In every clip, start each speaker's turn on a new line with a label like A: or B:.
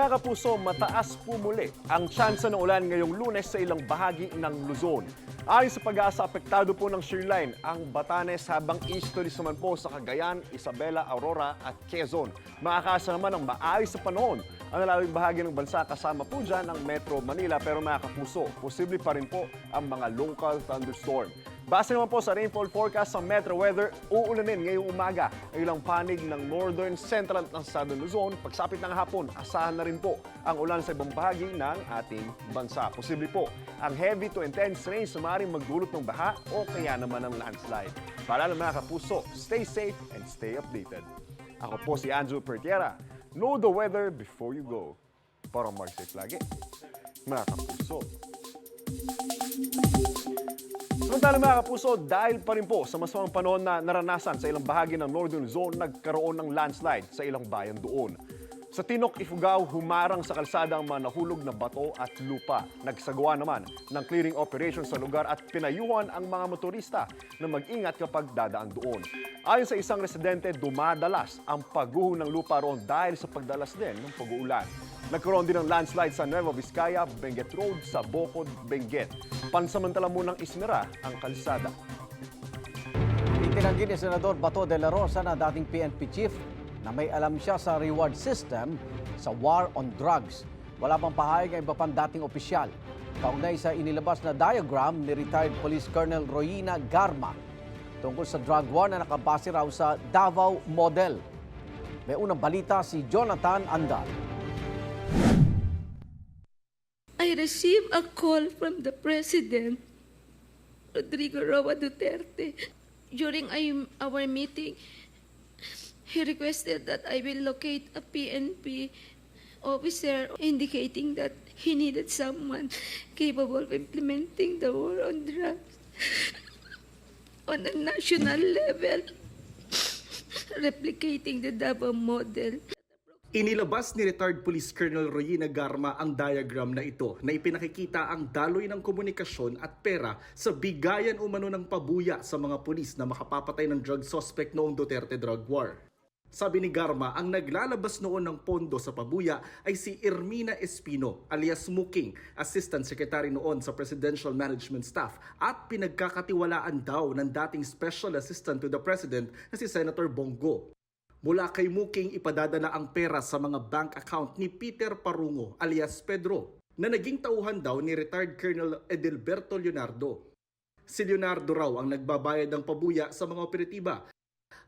A: Mga kapuso, mataas po muli ang tsansa ng ulan ngayong lunes sa ilang bahagi ng Luzon. Ayon sa pag-asa, apektado po ng shearline ang Batanes habang easterlies naman po sa Cagayan, Isabela, Aurora at Quezon. Makakasa naman ang maayos sa panahon ang nalalawing bahagi ng bansa kasama po dyan ang Metro Manila pero mga kapuso, posible pa rin po ang mga local thunderstorm. Base naman po sa rainfall forecast sa Metro Weather, uulanin ngayong umaga ang ilang panig ng northern, central at southern Luzon. Pagsapit ng hapon, asahan na rin po ang ulan sa ibang bahagi ng ating bansa. Posible po ang heavy to intense rains na maaaring magdulot ng baha o kaya naman ng landslide. Paalala mga kapuso, stay safe and stay updated. Ako po si Andrew Pertiera. Know the weather before you go. Para mag-safe lagi. Mga kapuso. Samantala mga kapuso, dahil pa rin po sa masamang panahon na naranasan sa ilang bahagi ng Northern Zone, nagkaroon ng landslide sa ilang bayan doon. Sa Tinok, Ifugao, humarang sa kalsada ang mga nahulog na bato at lupa. Nagsagawa naman ng clearing operation sa lugar at pinayuhan ang mga motorista na mag-ingat kapag dadaan doon. Ayon sa isang residente, dumadalas ang pagguho ng lupa roon dahil sa pagdalas din ng pag-uulan. Nagkaroon din ng landslide sa Nueva Vizcaya, Benguet Road sa Bocod, Benguet. Pansamantala munang ismira ang kalsada.
B: Itinanggi ni Senador Bato de la Rosa na dating PNP chief na may alam siya sa reward system sa war on drugs. Wala pang pahayag ang iba pang dating opisyal. Kaugnay sa inilabas na diagram ni retired Police Colonel Royina Garma tungkol sa drug war na nakabase raw sa Davao Model. May unang balita si Jonathan Andal.
C: Received a call from the President, Rodrigo Roa Duterte. During our meeting, he requested that I will locate a PNP officer indicating that he needed someone capable of implementing the war on drugs on a national level, replicating the Davao model.
D: Inilabas ni retired Police Colonel Royina Garma ang diagram na ito na ipinakikita ang daloy ng komunikasyon at pera sa bigayan umano ng pabuya sa mga pulis na makapapatay ng drug suspect noong Duterte drug war. Sabi ni Garma, ang naglalabas noon ng pondo sa pabuya ay si Ermina Espino alias Muking, Assistant Secretary noon sa Presidential Management Staff at pinagkakatiwalaan daw ng dating Special Assistant to the President na si Senator Bongo. Mula kay Muking ipadadala ang pera sa mga bank account ni Peter Parungo alias Pedro na naging tauhan daw ni retired Colonel Edelberto Leonardo. Si Leonardo raw ang nagbabayad ng pabuya sa mga operatiba.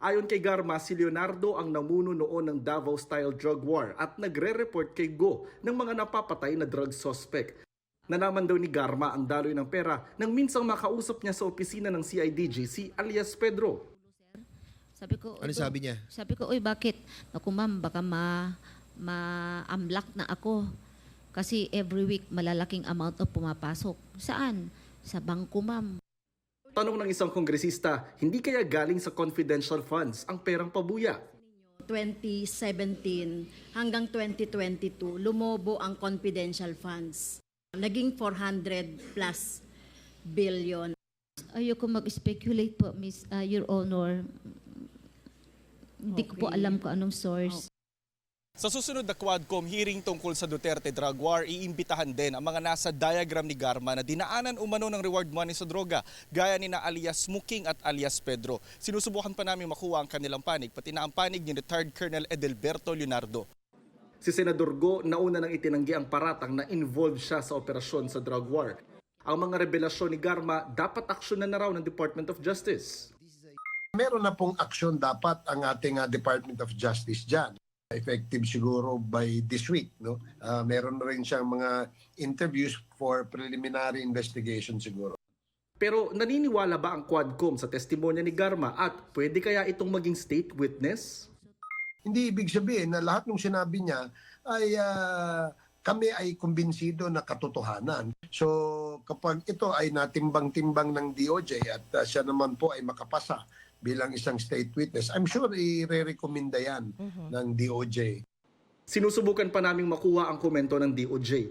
D: Ayon kay Garma, si Leonardo ang namuno noon ng Davao-style drug war at nagre-report kay Go ng mga napapatay na drug suspect. Nanaman daw ni Garma ang daloy ng pera nang minsang makausap niya sa opisina ng CIDG si alias Pedro.
E: Sabi ko,
F: Ano
E: "Uy,
F: sabi niya?
E: Sabi ko, uy, bakit? Ako, ma'am, baka ma, ma-amlak na ako. Kasi every week, malalaking amount of pumapasok. Saan? Sa bangko, ma'am.
D: Tanong ng isang kongresista, hindi kaya galing sa confidential funds ang perang pabuya?
G: 2017 hanggang 2022, lumobo ang confidential funds. Naging 400 plus billion.
E: Ayoko mag-speculate po, Miss, uh, Your Honor. Hindi ko po alam kung anong source.
H: Sa susunod na Quadcom hearing tungkol sa Duterte drug war, iimbitahan din ang mga nasa diagram ni Garma na dinaanan umano ng reward money sa droga, gaya ni na alias Muking at alias Pedro. Sinusubukan pa namin makuha ang kanilang panig, pati na ang panig ni retired Colonel Edelberto Leonardo.
D: Si Senador Go nauna nang itinanggi ang paratang na involved siya sa operasyon sa drug war. Ang mga revelasyon ni Garma dapat aksyonan na raw ng Department of Justice.
I: Meron na pong aksyon dapat ang ating ah, Department of Justice dyan. Effective siguro by this week. No? Ah, meron na rin siyang mga interviews for preliminary investigation siguro.
D: Pero naniniwala ba ang Quadcom sa testimonya ni Garma at pwede kaya itong maging state witness?
I: Hindi ibig sabihin na lahat ng sinabi niya ay ah, kami ay kumbinsido na katotohanan. So kapag ito ay natimbang-timbang ng DOJ at ah, siya naman po ay makapasa bilang isang state witness, I'm sure i-recommenda yan ng DOJ.
D: Sinusubukan pa naming makuha ang komento ng DOJ.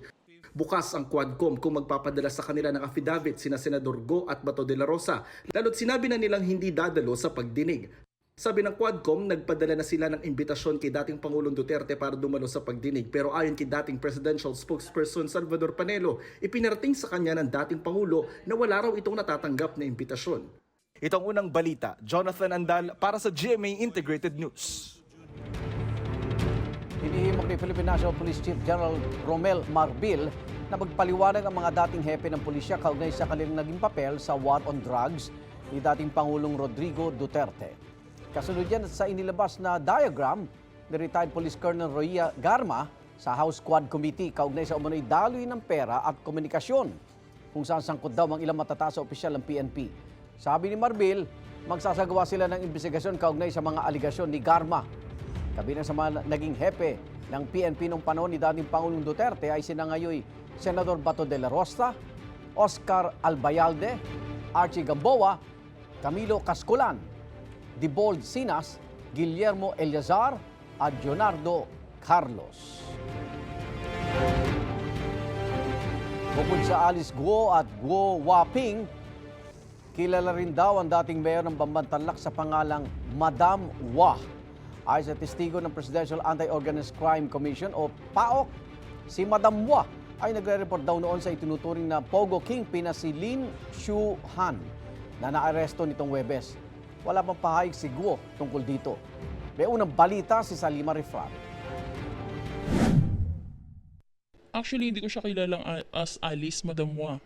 D: Bukas ang Quadcom kung magpapadala sa kanila ng affidavit sina Senador Go at Bato de la Rosa, lalo't sinabi na nilang hindi dadalo sa pagdinig. Sabi ng Quadcom, nagpadala na sila ng imbitasyon kay dating Pangulong Duterte para dumalo sa pagdinig. Pero ayon kay dating presidential spokesperson Salvador Panelo, ipinarating sa kanya ng dating Pangulo na wala raw itong natatanggap na imbitasyon. Ito ang unang balita. Jonathan Andal para sa GMA Integrated News.
B: Hinihimok ni Philippine National Police Chief General Romel Marbil na magpaliwanag ang mga dating hepe ng pulisya kaugnay sa kanilang naging papel sa war on drugs ni dating Pangulong Rodrigo Duterte. Kasunod yan sa inilabas na diagram ni retired Police Colonel Roya Garma sa House Quad Committee kaugnay sa umano'y daloy ng pera at komunikasyon kung saan sangkot daw ang ilang matataas na opisyal ng PNP. Sabi ni Marbil, magsasagawa sila ng investigasyon kaugnay sa mga aligasyon ni Garma Kabilang sa mga naging hepe ng PNP noong panahon ni dating Pangulong Duterte ay sinangayoy Senador Bato de la Rosa, Oscar Albayalde, Archie Gamboa, Camilo Cascolan, Dibold Sinas, Guillermo Eliazar at Leonardo Carlos. Bukod sa Alice Guo at Guo Waping, kilala rin daw ang dating mayor ng Bambantanlak sa pangalang Madam Wah. Ayon sa testigo ng Presidential Anti-Organized Crime Commission o PAOK, si Madam Wah ay nagre-report daw noon sa itinuturing na Pogo Kingpin na si Lin Shu Han na naaresto nitong Webes. Wala pang pahayag si Guo tungkol dito. May unang balita si Salima Rifrat.
F: Actually, hindi ko siya kilalang as Alice Madam Wa.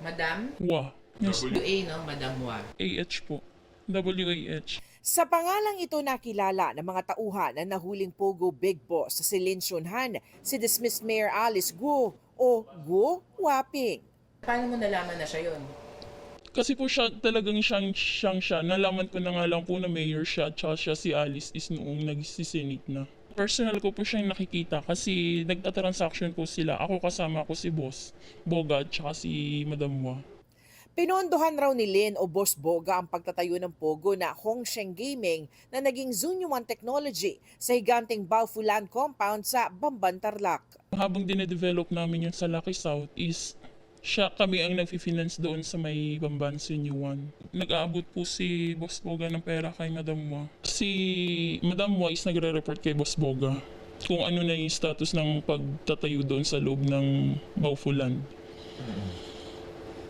J: Madam?
F: Wa. Yes,
J: WA, no? Madam Wa.
F: AH po. W-A-H.
K: Sa pangalang ito nakilala ng mga tauhan na nahuling Pogo Big Boss sa si Lin Shunhan, si dismissed Mayor Alice Guo o Guo Waping.
J: Paano mo nalaman na siya yun?
F: Kasi po siya talagang siyang, siyang siya. Nalaman ko na nga lang po na mayor siya at siya si Alice is noong nagsisenate na. Personal ko po siyang nakikita kasi nagtatransaction po sila. Ako kasama ko si Boss Boga at si Madam Wa.
K: Pinondohan raw ni Lin o Boss Boga ang pagtatayo ng Pogo na Hongsheng Gaming na naging Zunyuan Technology sa higanting Baofulan compound sa Bamban Tarlac.
F: Habang dinedevelop namin yun sa Lucky South is siya kami ang nag-finance doon sa may Bamban Sinyuan. Nag-aabot po si Boss Boga ng pera kay Madam Wa. Si Madam Wa is nagre-report kay Boss Boga kung ano na yung status ng pagtatayo doon sa loob ng Baufulan.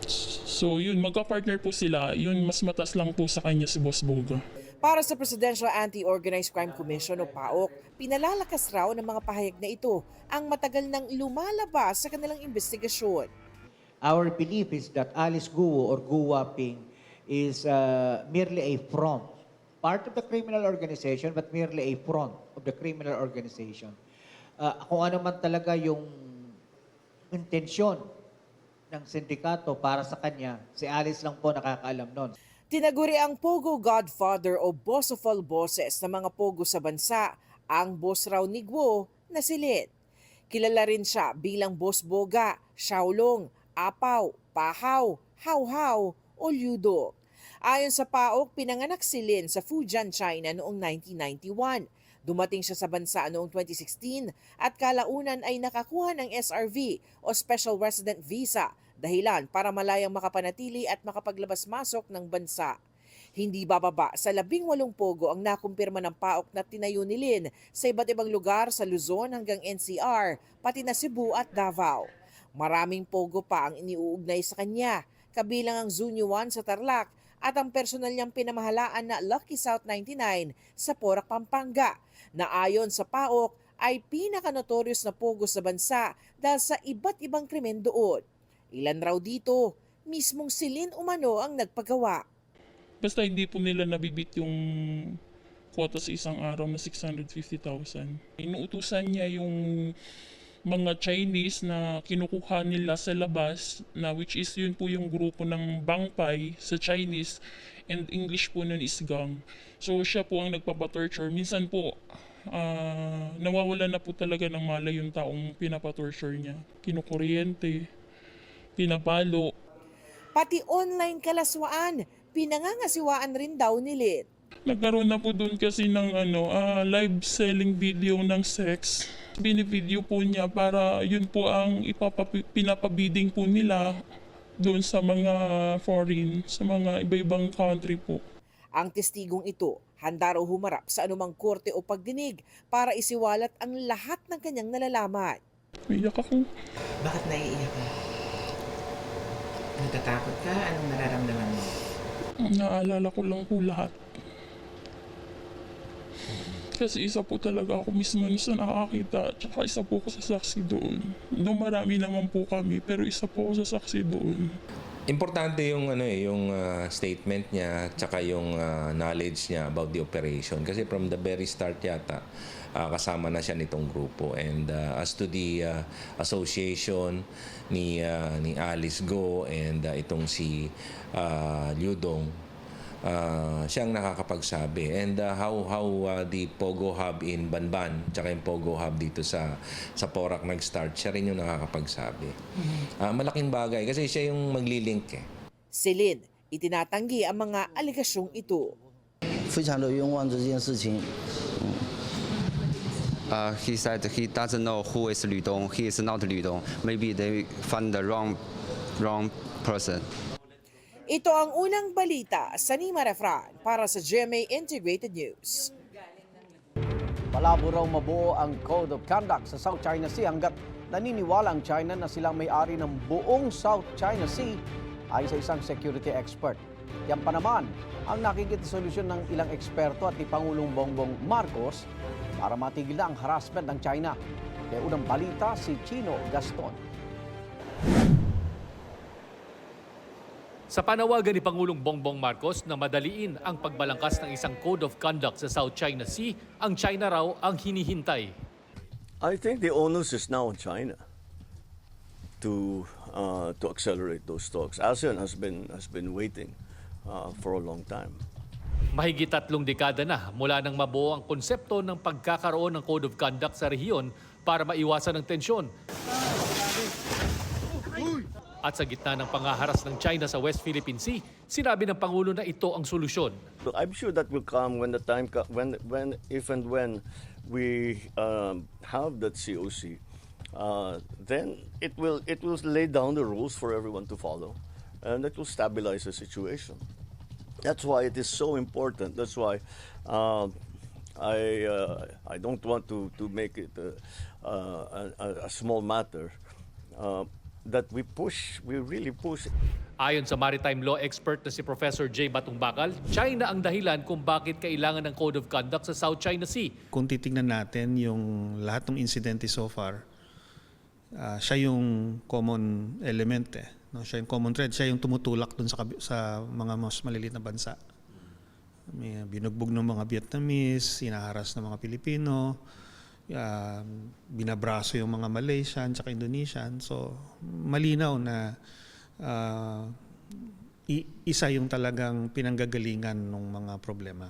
F: So yun, magka-partner po sila. Yun, mas matas lang po sa kanya si Boss Boga.
K: Para sa Presidential Anti-Organized Crime Commission o PAOK, pinalalakas raw ng mga pahayag na ito ang matagal nang lumalabas sa kanilang investigasyon.
L: Our belief is that Alice Guo or Guwa Ping is uh, merely a front, part of the criminal organization, but merely a front of the criminal organization. Uh, kung ano man talaga yung intensyon ng sindikato para sa kanya, si Alice lang po nakakaalam nun.
K: Tinaguri ang Pogo Godfather o Boss of all bosses ng mga Pogo sa bansa, ang boss raw ni Guo na si Lin. Kilala rin siya bilang Boss Boga, Shaolong, Apaw, Pahaw, Hawhaw o Ludo. Ayon sa PAOK, pinanganak si Lin sa Fujian, China noong 1991. Dumating siya sa bansa noong 2016 at kalaunan ay nakakuha ng SRV o Special Resident Visa dahilan para malayang makapanatili at makapaglabas-masok ng bansa. Hindi bababa sa labing walong pogo ang nakumpirma ng PAOK na tinayo ni Lin sa iba't ibang lugar sa Luzon hanggang NCR, pati na Cebu at Davao. Maraming pogo pa ang iniuugnay sa kanya, kabilang ang Zunyuan sa Tarlac at ang personal niyang pinamahalaan na Lucky South 99 sa Porac, Pampanga, na ayon sa PAOK ay pinaka-notorious na pogo sa bansa dahil sa iba't ibang krimen doon. Ilan raw dito, mismong silin umano ang nagpagawa.
F: Basta hindi po nila nabibit yung quota sa isang araw na 650,000. Inuutusan niya yung mga Chinese na kinukuha nila sa labas na which is yun po yung grupo ng Bangpai sa Chinese and English po nun is gang. So siya po ang nagpapatorture. Minsan po ah, nawawala na po talaga ng malay yung taong pinapatorture niya. Kinukuryente, pinapalo,
K: Pati online kalaswaan, pinangangasiwaan rin daw ni Lin.
F: Nagkaroon na po doon kasi ng ano, ah, live selling video ng sex. Binivideo po niya para yun po ang ipapapi- pinapabiding po nila doon sa mga foreign, sa mga iba-ibang country po.
K: Ang testigong ito, Handa raw humarap sa anumang korte o pagdinig para isiwalat ang lahat ng kanyang nalalaman.
F: Iyak ako.
J: Bakit naiiyak ka? Natatakot ka? Anong nararamdaman mo?
F: Naalala ko lang po lahat. Kasi isa po talaga ako mismo yung sa nakakita, tsaka isa po ako sa saksi doon. Doon marami naman po kami, pero isa po ako sa saksi doon.
M: Importante yung ano eh, yung ah, statement niya tsaka yung ah, knowledge niya about the operation kasi from the very start yata ah, kasama na siya nitong grupo and ah, as to the ah, association ni ah, ni Alice Go and ah, itong si ah, Liudong ah, siyang nakakapagsabi and ah, how how ah, the Pogo Hub in Banban tsaka yung Pogo Hub dito sa sa Porac nag-start siya rin yung nakakapagsabi. Ah, malaking bagay kasi siya yung maglilink eh.
K: Si Lin, itinatanggi ang mga aligasyong ito.
N: 非常的冤枉这件事情。
O: Uh, he said he doesn't know who is Lu Dong. He is not Lu Dong. Maybe they found the wrong, wrong person.
K: Ito ang unang balita sa Nima Refran para sa GMA Integrated News.
B: Malabo raw mabuo ang Code of Conduct sa South China Sea hanggat naniniwala ang China na silang may-ari ng buong South China Sea ay sa isang security expert. Yan pa naman ang nakikita solusyon ng ilang eksperto at ni Pangulong Bongbong Marcos para matigil na ang harassment ng China. Kaya unang balita si Chino Gaston.
P: Sa panawagan ni Pangulong Bongbong Marcos na madaliin ang pagbalangkas ng isang Code of Conduct sa South China Sea, ang China raw ang hinihintay.
Q: I think the onus is now on China to uh, to accelerate those talks. ASEAN has been has been waiting uh, for a long time.
P: Mahigit tatlong dekada na mula nang mabuo ang konsepto ng pagkakaroon ng Code of Conduct sa rehiyon para maiwasan ang tensyon. At sa gitna ng pangaharas ng China sa West Philippine Sea, sinabi ng Pangulo na ito ang solusyon.
Q: I'm sure that will come when the time when when if and when we um, have that COC. Uh, then it will it will lay down the rules for everyone to follow, and it will stabilize the situation. That's why it is so important. That's why um, I uh, I don't want to to make it a, uh, a, a small matter. Uh, that we push, we really push
P: Ayon sa maritime law expert na si Professor J. Batungbakal, China ang dahilan kung bakit kailangan ng Code of Conduct sa South China Sea.
R: Kung titingnan natin yung lahat ng insidente so far, ah, siya yung common element eh. No? Siya yung common thread. Siya yung tumutulak dun sa, sa mga mas maliliit na bansa. May binugbog ng mga Vietnamese, inaharas ng mga Pilipino, ah, binabraso yung mga Malaysian at Indonesian. So, malinaw na i- isa yung talagang pinanggagalingan ng mga problema.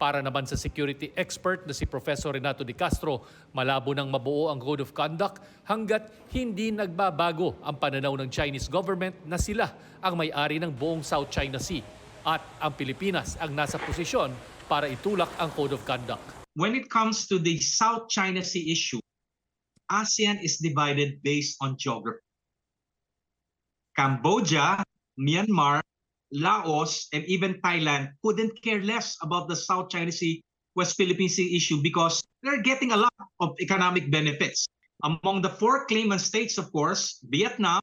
P: Para naman sa security expert na si Professor Renato Di Castro, malabo nang mabuo ang Code of Conduct hanggat hindi nagbabago ang pananaw ng Chinese government na sila ang may-ari ng buong South China Sea at ang Pilipinas ang nasa posisyon para itulak ang Code of Conduct.
S: when it comes to the South China Sea issue, ASEAN is divided based on geography. Cambodia, Myanmar, Laos, and even Thailand couldn't care less about the South China Sea, West Philippine Sea issue because they're getting a lot of economic benefits. Among the four claimant states, of course, Vietnam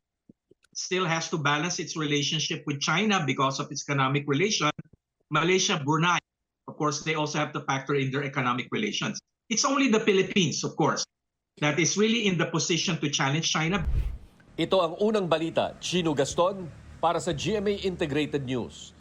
S: still has to balance its relationship with China because of its economic relation. Malaysia, Brunei, of course, they also have to factor in their economic relations. It's only the Philippines, of course, that is really in the position to challenge China.
P: Ito ang unang balita, Chino Gaston, para sa GMA Integrated News.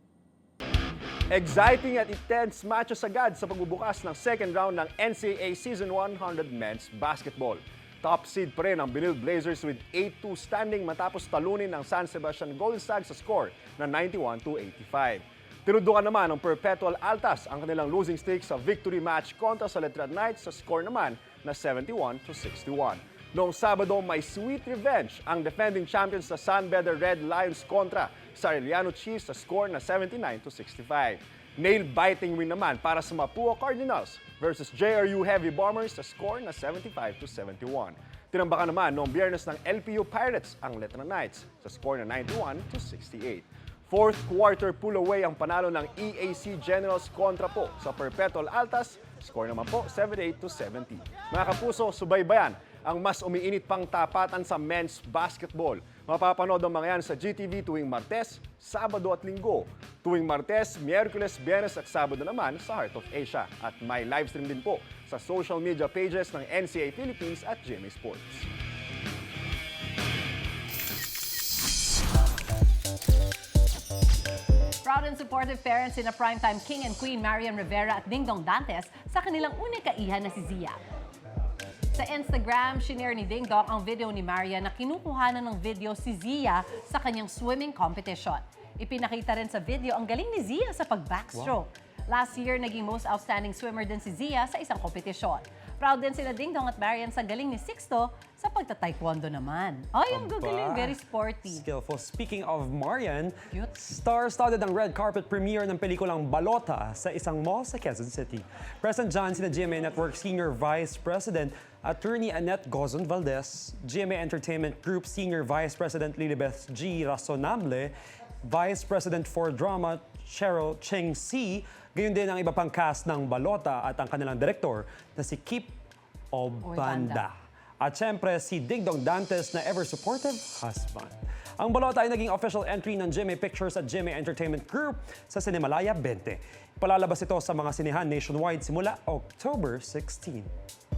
A: Exciting at intense matches agad sa pagbubukas ng second round ng NCAA Season 100 Men's Basketball. Top seed pa rin ang Benil Blazers with 8-2 standing matapos talunin ng San Sebastian Golden Stag sa score na 91-85. Tinudukan naman ng Perpetual Altas ang kanilang losing streak sa victory match kontra sa Letrad Knights sa score naman na 71-61. Noong Sabado, may sweet revenge ang defending champions na Sunbedder Red Lions kontra sa Arellano Chiefs sa score na 79-65. Nail-biting win naman para sa Mapua Cardinals versus JRU Heavy Bombers sa score na 75-71. Tinambakan naman noong biyernes ng LPU Pirates ang Letra Knights sa score na 91-68. Fourth quarter pull away ang panalo ng EAC Generals kontra po sa Perpetual Altas. Score naman po 78 to 70. Mga kapuso, subaybayan ang mas umiinit pang tapatan sa men's basketball. Mapapanood ang mga yan sa GTV tuwing Martes, Sabado at Linggo. Tuwing Martes, Miyerkules, Biyernes at Sabado naman sa Heart of Asia. At may livestream din po sa social media pages ng NCA Philippines at GMA Sports.
T: Proud and supportive parents in a primetime King and Queen Marian Rivera at Dingdong Dantes sa kanilang unang kaihan na si Zia. Sa Instagram, shinare ni Ding Dong ang video ni Maria na kinukuhanan ng video si Zia sa kanyang swimming competition. Ipinakita rin sa video ang galing ni Zia sa pag-backstroke. Last year, naging most outstanding swimmer din si Zia sa isang kompetisyon. Proud din sila Ding Dong at Marian sa galing ni Sixto sa pagta-taekwondo naman. Ay, ang gagaling, very sporty.
U: Skillful. Speaking of Marian, star-studded ang red carpet premiere ng pelikulang Balota sa isang mall sa Quezon City. Present dyan sina GMA Network Senior Vice President Attorney Annette Gozon Valdez, GMA Entertainment Group Senior Vice President Lilibeth G. Razonable, Vice President for Drama Cheryl Cheng Si, gayon din ang iba pang cast ng Balota at ang kanilang direktor na si Kip Obanda. At syempre, si Digdong Dantes na ever-supportive husband. Ang balota ay naging official entry ng GMA Pictures at GMA Entertainment Group sa Cinemalaya 20. Palalabas ito sa mga sinehan nationwide simula October 16.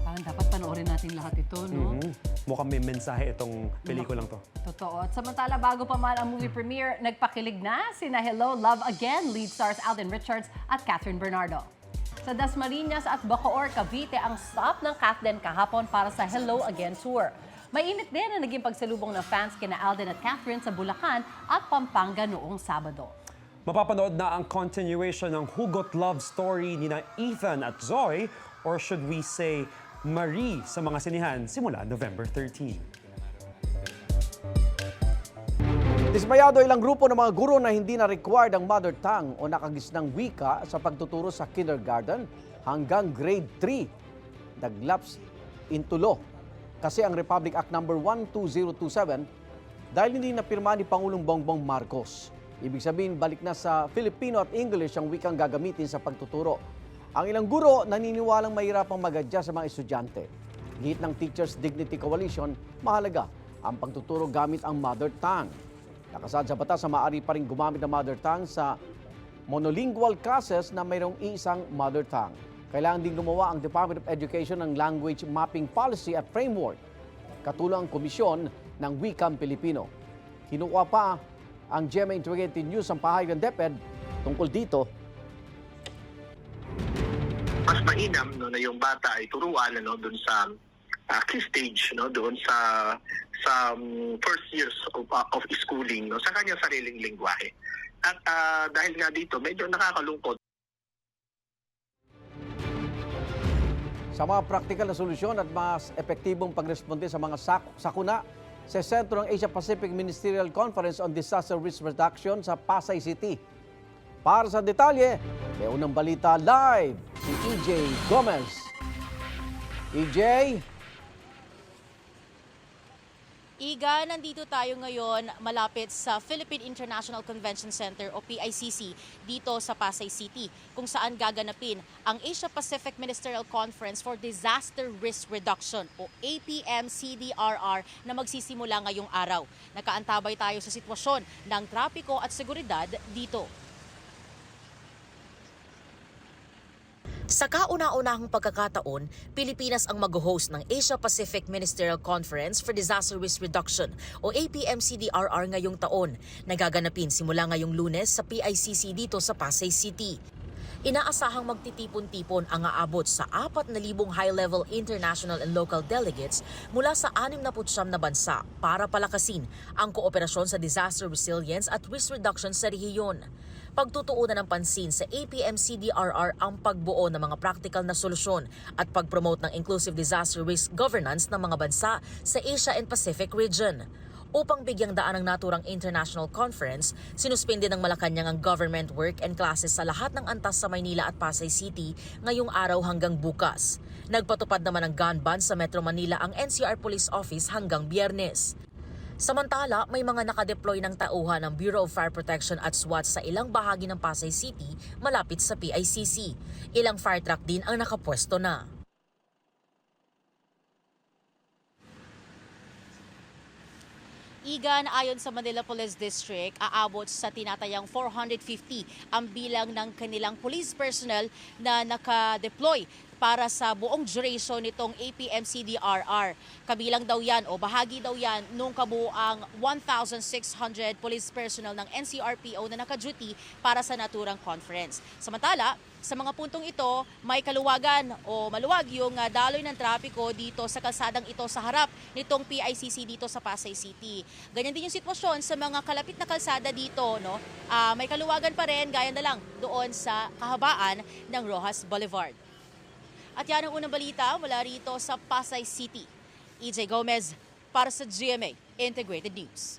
T: Parang dapat panoorin natin lahat ito, no?
U: Mhm. Mukhang may mensahe itong pelikulang to.
T: Totoo. At samantala, bago pa man ang movie premiere, nagpakilig na sina Hello, Love Again lead stars Alden Richards at Catherine Bernardo. Sa Dasmariñas at Bacoor, Cavite ang stop ng Kathleen kahapon para sa Hello Again tour. Mainit din ang naging pagsalubong ng fans kina Alden at Catherine sa Bulacan at Pampanga noong Sabado.
U: Mapapanood na ang continuation ng Hugot Love Story ni na Ethan at Zoe or should we say Marie sa mga sinihan simula November 13.
B: Dismayado ilang grupo ng mga guro na hindi na required ang mother tongue o nakagisnang wika sa pagtuturo sa kindergarten hanggang grade 3. Naglaps intulo kasi ang Republic Act No. 12027 dahil hindi napirma ni Pangulong Bongbong Marcos. Ibig sabihin, balik na sa Filipino at English ang wikang gagamitin sa pagtuturo. Ang ilang guro naniniwalang mahirapang mag-adjust sa mga estudyante. Gihit ng Teachers Dignity Coalition, mahalaga ang pagtuturo gamit ang mother tongue. Nakasad sa batas na maaari pa rin gumamit ng mother tongue sa monolingual classes na mayroong isang mother tongue. Kailangan din gumawa ang Department of Education ng language mapping policy at framework, katulong ang komisyon ng Wikang Pilipino. Kinukuha pa ang GMA Integrated News ang pahayag ng DepEd tungkol dito
V: mainam no na yung bata ay turuan ano doon sa uh, key stage no doon sa sa um, first years of, uh, of schooling no sa kanyang sariling lingwahe. At uh, dahil nga dito medyo nakakalungkot
B: sa mga praktikal na solusyon at mas epektibong pagresponde sa mga sak- sakuna sa sentro ng Asia Pacific Ministerial Conference on Disaster Risk Reduction sa Pasay City. Para sa detalye, may unang balita live si EJ Gomez. EJ,
W: Iga, nandito tayo ngayon malapit sa Philippine International Convention Center o PICC dito sa Pasay City kung saan gaganapin ang Asia Pacific Ministerial Conference for Disaster Risk Reduction o APM-CDRR na magsisimula ngayong araw. Nakaantabay tayo sa sitwasyon ng trapiko at seguridad dito. Sa kauna-unahang pagkakataon, Pilipinas ang mag-host ng Asia Pacific Ministerial Conference for Disaster Risk Reduction o APM-CDRR ngayong taon. Nagaganapin simula ngayong lunes sa PICC dito sa Pasay City. Inaasahang magtitipon-tipon ang aabot sa 4,000 high-level international and local delegates mula sa 69 na bansa para palakasin ang kooperasyon sa disaster resilience at risk reduction sa rehiyon pagtutuunan ng pansin sa APM-CDRR ang pagbuo ng mga practical na solusyon at pag-promote ng inclusive disaster risk governance ng mga bansa sa Asia and Pacific region. Upang bigyang daan ang naturang international conference, sinuspindi ng Malacanang ang government work and classes sa lahat ng antas sa Maynila at Pasay City ngayong araw hanggang bukas. Nagpatupad naman ng gun ban sa Metro Manila ang NCR Police Office hanggang biyernes. Samantala, may mga nakadeploy ng tauhan ng Bureau of Fire Protection at SWAT sa ilang bahagi ng Pasay City malapit sa PICC. Ilang fire truck din ang nakapwesto na.
X: Igan, ayon sa Manila Police District, aabot sa tinatayang 450 ang bilang ng kanilang police personnel na naka-deploy para sa buong duration nitong APMCDRR. Kabilang daw yan o bahagi daw yan nung kabuang 1,600 police personnel ng NCRPO na naka-duty para sa naturang conference. Samantala, sa mga puntong ito, may kaluwagan o maluwag yung ah, daloy ng trapiko dito sa kalsadang ito sa harap nitong PICC dito sa Pasay City. Ganyan din yung sitwasyon sa mga kalapit na kalsada dito, no? Ah, may kaluwagan pa rin gaya na lang doon sa kahabaan ng Rojas Boulevard. At yan ang unang balita mula rito sa Pasay City. EJ Gomez para sa GMA Integrated News.